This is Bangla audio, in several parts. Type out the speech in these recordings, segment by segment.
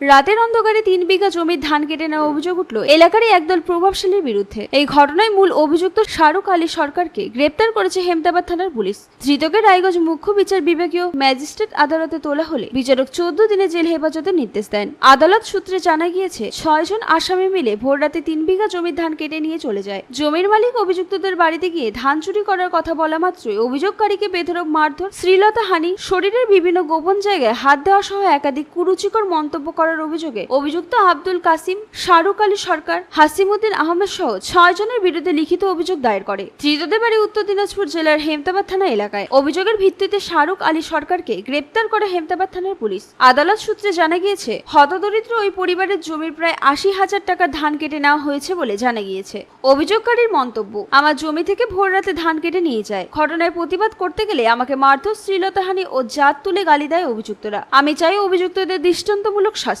রাতের অন্ধকারে তিন বিঘা জমির ধান কেটে নেওয়া অভিযোগ উঠল এলাকারই একদল প্রভাবশালীর বিরুদ্ধে। এই ঘটনায় মূল অভিযুক্ত শাহরুখ আলী সরকারকে গ্রেপ্তার করেছে হেমদাবাদ থানার পুলিশ। ধৃতকে রায়গঞ্জ মুখ্য বিচার বিভাগীয় ম্যাজিস্ট্রেট আদালতে তোলা হলে বিচারক চোদ্দ দিনে জেল হেফাজতের নির্দেশ দেন। আদালত সূত্রে জানা গিয়েছে ছয়জন আসামি মিলে ভোর রাতে তিন বিঘা জমির ধান কেটে নিয়ে চলে যায়। জমির মালিক অভিযুক্তদের বাড়িতে গিয়ে ধান চুরি করার কথা বলা মাত্রই অভিযোগকারীকে বেধরক মারধর শ্রীলতা হানি, শরীরের বিভিন্ন গোপন জায়গায় হাত দেওয়া সহ একাধিক কুরুচিকর মন্তব্য করার অভিযোগে অভিযুক্ত আব্দুল কাসিম, শাহরুখ আলী সরকার, হাসিমুদ্দিন আহমেদ সহ ছয় জনের বিরুদ্ধে লিখিত অভিযোগ দায়ের করে। ধৃতদের উত্তর দিনাজপুর জেলার হেমতাবাদ থানা এলাকায়। অভিযোগের ভিত্তিতে শাহরুখ আলী সরকারকে গ্রেপ্তার করে হেমতাবাদ থানার পুলিশ। আদালত সূত্রে জানা গিয়েছে, হতদরিদ্র ওই পরিবারের জমির প্রায় আশি হাজার টাকা ধান কেটে নেওয়া হয়েছে বলে জানা গিয়েছে। অভিযোগকারীর মন্তব্য, আমার জমি থেকে ভোর রাতে ধান কেটে নিয়ে যায়। ঘটনায় প্রতিবাদ করতে গেলে আমাকে মারধর শ্রীলতাহানি ও জাত তুলে গালি দেয় অভিযুক্তরা। আমি চাই অভিযুক্তদের দৃষ্টান্তমূলক শাস্তি।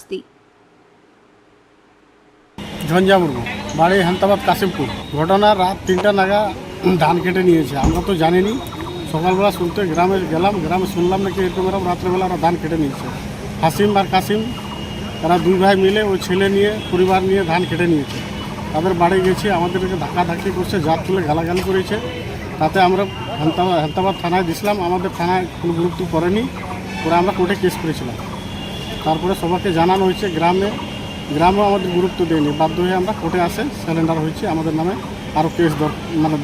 ঝঞ্ঝা মুর্মু বাড়ি হান্তাবাদ, কাশিমপুর। ঘটনা রাত তিনটা নাগা ধান কেটে নিয়েছে। আমরা তো জানিনি। সকালবেলা শুনতে গ্রামে গেলাম, গ্রামে শুনলাম নাকি এরকম এরকম রাত্রেবেলা ওরা ধান কেটে নিয়েছে। হাসিম আর কাসিম, তারা দুই ভাই মিলে ওই ছেলে নিয়ে, পরিবার নিয়ে ধান কেটে নিয়েছে। তাদের বাড়ি গেছি আমাদেরকে ধাক্কাধাক্কি করছে, জাত তুলে গালাগালি করেছে। তাতে আমরা হান্তাবাদ থানায় দিছিলাম। আমাদের থানায় কোনো গুরুত্ব করেনি ওরা আমরা কোর্টে কেস করেছিলাম। তারপরে সবাইকে জানানো হয়েছে গ্রামে, গ্রামেও আমাদের গুরুত্ব দেয়নি। বাধ্য হয়ে আমরা কোর্টে আসে স্যালেন্ডার হয়েছে আমাদের নামে, আরও কেস মানে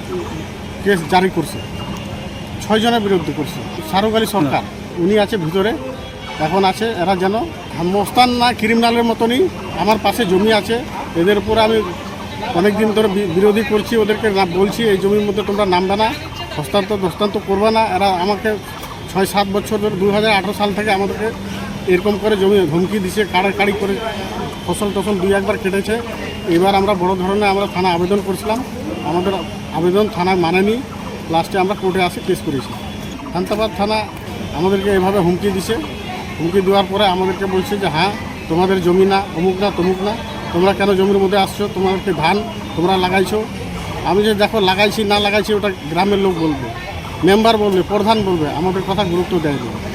কেস জারি করছে। ছয়জনের বিরুদ্ধে করছে শাহরুখ আলী সরকার। উনি আছে ভিতরে, এখন আছে, এরা যেন মস্তান না ক্রিমিনালের মতনই আমার পাশে জমি আছে। এদের উপরে আমি অনেক দিন ধরে বিরোধী করছি, ওদেরকে বলছি, এই জমির মধ্যে তোমরা নামবে না, হস্তান্তর দস্তান্তর করবে না। এরা আমাকে ছয় সাত বছর ধরে, দু হাজার আঠেরো সাল থেকে আমাদেরকে এরকম করে জমি ধমকি দিছে কাড়াকাড়ি করে ফসল টসল দুই একবার কেটেছে। এবার আমরা বড় ধরনের আমরা থানা আবেদন করছিলাম। আমাদের আবেদন থানায় মানেনি। লাস্টে আমরা কোর্টে আসে কেস করেছি। হান্তাবাদ থানা আমাদেরকে এভাবে হুমকি দিছে। হুমকি দেওয়ার পরে আমাদেরকে বলছে যে হ্যাঁ তোমাদের জমি না, অমুক না, তমুক না। তোমরা কেন জমির মধ্যে আসছো? তোমাদেরকে ধান তোমরা লাগাইছো? আমি যে দেখো লাগাইছি, না লাগাইছি, ওটা গ্রামের লোক বলবে মেম্বার বলবে, প্রধান বলবে, আমাদের কথা গুরুত্ব দেয় দেয়নি।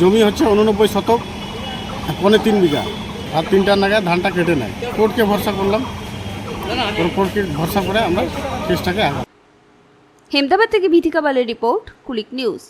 জমি হচ্ছে উননব্বই শতক পনেরো তিন বিঘা। আর তিনটা নাগাদ ধানটা কেটে নেয়। কোর্টকে ভরসা করলাম। কোর্টকে ভরসা করে আমরা কেসটাকে হেমদাবাদ থেকে ভীতিকা বালের রিপোর্ট, কুলিক নিউজ।